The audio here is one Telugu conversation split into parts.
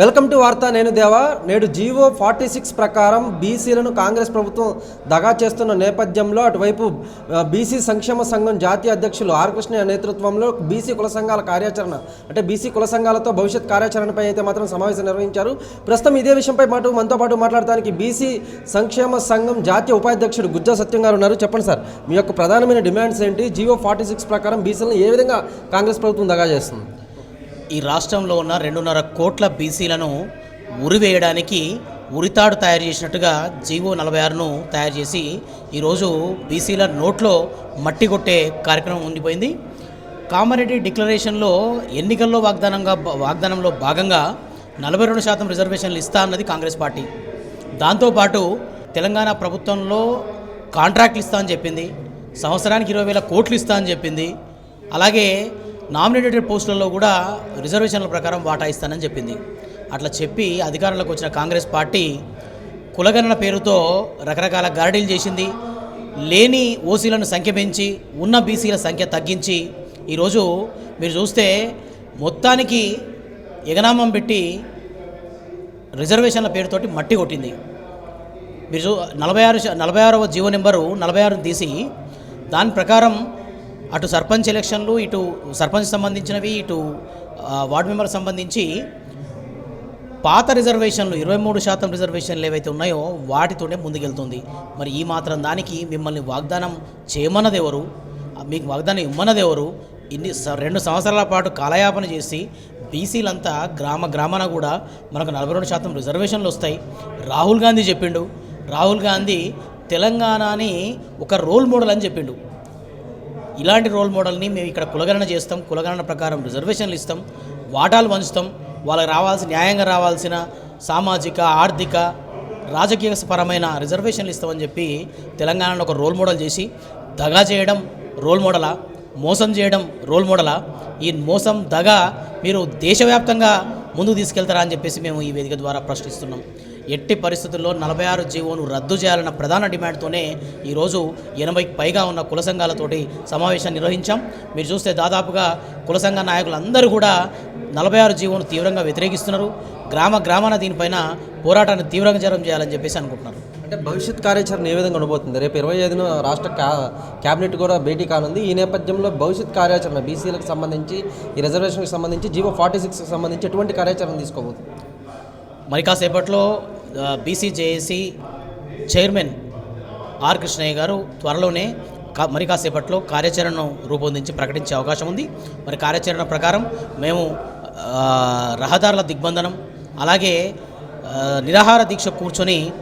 వెల్కమ్ టు వార్త నేను దేవా. నేడు జీవో ఫార్టీ సిక్స్ ప్రకారం బీసీలను కాంగ్రెస్ ప్రభుత్వం దగా చేస్తున్న నేపథ్యంలో అటువైపు బీసీ సంక్షేమ సంఘం జాతీయ అధ్యక్షులు ఆర్ కృష్ణ నేతృత్వంలో బీసీ కుల సంఘాల కార్యాచరణ అంటే బీసీ కుల సంఘాలతో భవిష్యత్ కార్యాచరణపై అయితే మాత్రం సమావేశం నిర్వహించారు. ప్రస్తుతం ఇదే విషయంపై మాట మనతో పాటు మాట్లాడడానికి బీసీ సంక్షేమ సంఘం జాతీయ ఉపాధ్యక్షుడు గుజ్జా సత్యం గారు ఉన్నారు. చెప్పండి సార్ మీ యొక్క ప్రధానమైన డిమాండ్స్ ఏంటి? జీవో ఫార్టీ సిక్స్ ప్రకారం బీసీలను ఏ విధంగా కాంగ్రెస్ ప్రభుత్వం దగా చేస్తుంది? ఈ రాష్ట్రంలో ఉన్న రెండున్నర కోట్ల బీసీలను ఉరివేయడానికి ఉరితాడు తయారు చేసినట్టుగా జీవో నలభై ఆరును తయారు చేసి ఈరోజు బీసీల నోట్లో మట్టి కొట్టే కార్యక్రమం ఉండిపోయింది. కామారెడ్డి డిక్లరేషన్లో ఎన్నికల్లో వాగ్దానంగా వాగ్దానంలో భాగంగా నలభై రెండు శాతం రిజర్వేషన్లు ఇస్తా అన్నది కాంగ్రెస్ పార్టీ. దాంతోపాటు తెలంగాణ ప్రభుత్వంలో కాంట్రాక్ట్లు ఇస్తా అని చెప్పింది. సంవత్సరానికి ఇరవై వేల కోట్లు ఇస్తా అని చెప్పింది. అలాగే నామినేటెడ్ పోస్టులలో కూడా రిజర్వేషన్ల ప్రకారం వాటా ఇస్తానని చెప్పింది. అట్లా చెప్పి అధికారంలోకి వచ్చిన కాంగ్రెస్ పార్టీ కులగణన పేరుతో రకరకాల గారడీలు చేసింది. లేని ఓసీలను సంఖ్య పెంచి ఉన్న బీసీల సంఖ్య తగ్గించి ఈరోజు మీరు చూస్తే మొత్తానికి ఎగనామం పెట్టి రిజర్వేషన్ల పేరుతోటి మట్టి కొట్టింది. మీరు నలభై ఆరు నలభై ఆరవ జీవో నెంబరు నలభై ఆరుని తీసి దాని ప్రకారం అటు సర్పంచ్ ఎలక్షన్లు ఇటు సర్పంచ్ సంబంధించినవి ఇటు వార్డ్ వార్డు మెంబర్ సంబంధించి పాత రిజర్వేషన్లు ఇరవై మూడు శాతం రిజర్వేషన్లు ఏవైతే ఉన్నాయో వాటితోనే ముందుకెళ్తుంది. మరి ఈ మాత్రం దానికి మిమ్మల్ని వాగ్దానం చేయమన్నది ఎవరు? మీకు వాగ్దానం ఇమ్మన్నది ఎవరు? ఇన్ని స- రెండు సంవత్సరాల పాటు కాలయాపన చేసి బీసీలంతా గ్రామ గ్రామాన కూడా మనకు నలభై రెండు శాతం రిజర్వేషన్లు వస్తాయి. రాహుల్ గాంధీ చెప్పిండు. రాహుల్ గాంధీ తెలంగాణని ఒక రోల్ మోడల్ అని చెప్పిండు. ఇలాంటి రోల్ మోడల్ని మేము ఇక్కడ కులగణన చేస్తాం కులగణన ప్రకారం రిజర్వేషన్లు ఇస్తాం వాటాలు పంచుతాం వాళ్ళకి రావాల్సిన న్యాయంగా రావాల్సిన సామాజిక ఆర్థిక రాజకీయ పరమైన రిజర్వేషన్లు ఇస్తామని చెప్పి తెలంగాణలో ఒక రోల్ మోడల్ చేసి దగా చేయడం రోల్ మోడలా మోసం చేయడం రోల్ మోడలా ఈ మోసం దగా మీరు దేశవ్యాప్తంగా ముందుకు తీసుకెళ్తారా అని చెప్పేసి మేము ఈ వేదిక ద్వారా ప్రశ్నిస్తున్నాం. ఎట్టి పరిస్థితుల్లో నలభై ఆరు జీవోను రద్దు చేయాలన్న ప్రధాన డిమాండ్తోనే ఈరోజు ఎనభైకి పైగా ఉన్న కుల సంఘాలతోటి సమావేశం నిర్వహించాం. మీరు చూస్తే దాదాపుగా కుల సంఘ నాయకులందరూ కూడా నలభై ఆరు జీవోను తీవ్రంగా వ్యతిరేకిస్తున్నారు. గ్రామ గ్రామాన దీనిపైన పోరాటాన్ని తీవ్రంగా జరం చేయాలని చెప్పేసి అనుకుంటున్నారు. అంటే భవిష్యత్ కార్యాచరణ ఏ విధంగా ఉండబోతుంది? రేపు ఇరవై ఐదున రాష్ట్ర క్యాబినెట్ కూడా భేటీ కానుంది. ఈ నేపథ్యంలో భవిష్యత్ కార్యాచరణ బీసీలకు సంబంధించి ఈ రిజర్వేషన్కి సంబంధించి జీవో ఫార్టీ సిక్స్కి సంబంధించి ఎటువంటి కార్యాచరణ తీసుకోబోతుంది? మరి కాసేపట్లో బీసీజేఏసీ చైర్మన్ ఆర్ కృష్ణయ్య గారు త్వరలోనే కా- మరి కాసేపట్లో కార్యాచరణను రూపొందించి ప్రకటించే అవకాశం ఉంది. మరి కార్యాచరణ ప్రకారం మేము రహదారుల దిగ్బంధనం అలాగే నిరాహార దీక్ష కూర్చొని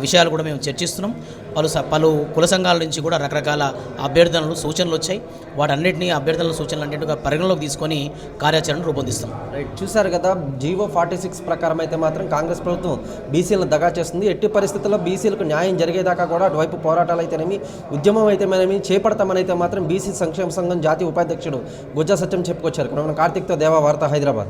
విషయాలు కూడా మేము చర్చిస్తున్నాం. పలు స- పలు కుల సంఘాల నుంచి కూడా రకరకాల అభ్యర్థనలు సూచనలు వచ్చాయి. వాటన్నిటిని అభ్యర్థనల సూచనలు అన్నింటిగా పరిగణలోకి తీసుకొని కార్యాచరణ రూపొందిస్తాం రైట్ చూశారు కదా జీవో ఫార్టీ సిక్స్ ప్రకారం అయితే మాత్రం కాంగ్రెస్ ప్రభుత్వం బీసీలను దగా చేస్తుంది. ఎట్టి పరిస్థితుల్లో బీసీలకు న్యాయం జరిగేదాకా కూడా అటువైపు పోరాటాలు అయితేనేమి ఉద్యమం అయితేనేమి చేపడతామని అయితే మాత్రం బీసీ సంక్షేమ సంఘం జాతీయ ఉపాధ్యక్షుడు గుజ్జా సత్యం చెప్పుకొచ్చారు. కార్తీక్తో దేవా వార్త హైదరాబాద్.